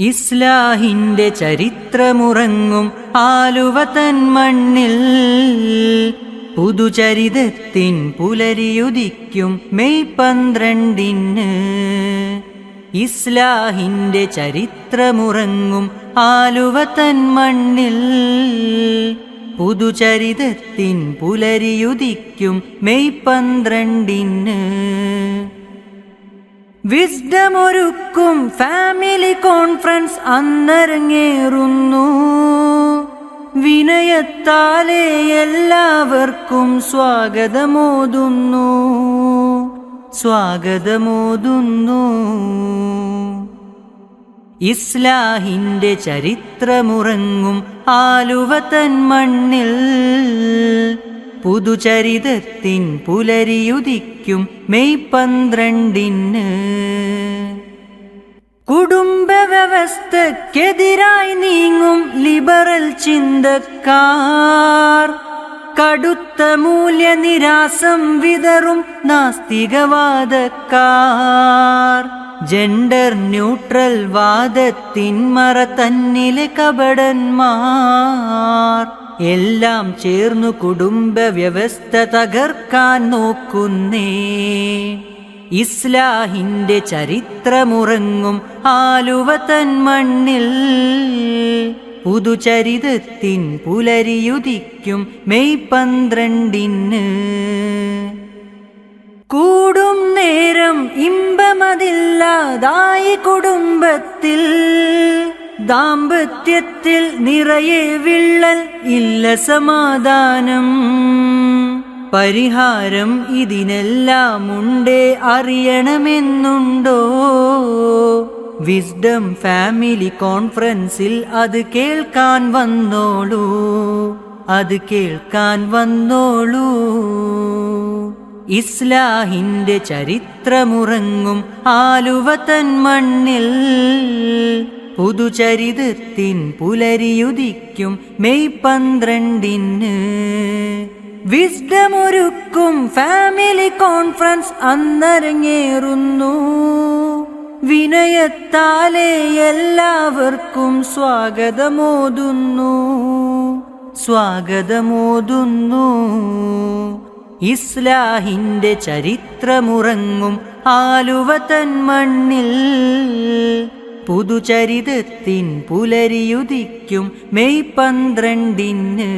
ഇസ്ലാഹിന്റെ ചരിത്രമുറങ്ങും ആലുവ തൻ മണ്ണിൽ. പുതുചരിതത്തിൻ പുലരിയുദിക്കും മെയ് പന്ത്രണ്ടിന്. ഇസ്ലാഹിന്റെ ചരിത്രമുറങ്ങും ആലുവ തൻ മണ്ണിൽ. പുതുചരിതത്തിൻ പുലരിയുദിക്കും മെയ് പന്ത്രണ്ടിന്. വിസ്ഡമൊരുക്കും ഫാമിലി കോൺഫറൻസ് അന്നരങ്ങേറുന്നു. വിനയത്താലെ എല്ലാവർക്കും സ്വാഗതമോതുന്നു. സ്വാഗതമോതുന്നു. ഇസ്ലാഹിന്റെ ചരിത്രമുറങ്ങും ആലുവ മണ്ണിൽ. പുതുചരിതത്തിൻ പുലരിയുദിക്കും മെയ് പന്ത്രണ്ടിന്. കുടുംബ വ്യവസ്ഥക്കെതിരായി നീങ്ങും ലിബറൽ ചിന്തക്കാർ. കടുത്ത മൂല്യനിരാസം വിതറും നാസ്തികവാദക്കാർ. ജെൻഡർ ന്യൂട്രൽ വാദത്തിൻ മറ തന്നിലെ കപടന്മാർ. എല്ലാം ചേർന്നു കുടുംബ വ്യവസ്ഥ തകർക്കാൻ നോക്കുന്നേ. ഇസ്ലാഹിന്റെ ചരിത്രമുറങ്ങും ആലുവ തൻ മണ്ണിൽ. പുതുചരിതത്തിൻ പുലരിയുദിക്കും മെയ് പന്ത്രണ്ടിന്. കൂടും നേരം ഇമ്പമതില്ലാതായി കുടുംബത്തിൽ. ദാമ്പത്യത്തിൽ നിറയെ വിള്ളൽ ഇല്ല സമാധാനം. പരിഹാരം ഇതിനെല്ലാം ഉണ്ടേ അറിയണമെന്നുണ്ടോ? വിസ്ഡം ഫാമിലി കോൺഫറൻസിൽ അത് കേൾക്കാൻ വന്നോളൂ. അത് കേൾക്കാൻ വന്നോളൂ. ഇസ്ലാഹിന്റെ ചരിത്രമുറങ്ങും ആലുവ തൻ മണ്ണിൽ. പുതുചരിതത്തിൻ പുലരിയുദിക്കും മെയ് പന്ത്രണ്ടിന്. വിസ്ഡമൊരുക്കും ഫാമിലി കോൺഫറൻസ് അന്നരങ്ങേറുന്നു. വിനയത്താലെ എല്ലാവർക്കും സ്വാഗതമോതുന്നു. സ്വാഗതമോതുന്നു. ഇസ്ലാഹിന്റെ ചരിത്രമുറങ്ങും ആലുവ തൻ മണ്ണിൽ. പുതുചരിതത്തിൻ പുലരിയുദിക്കും മെയ് പന്ത്രണ്ടിന്.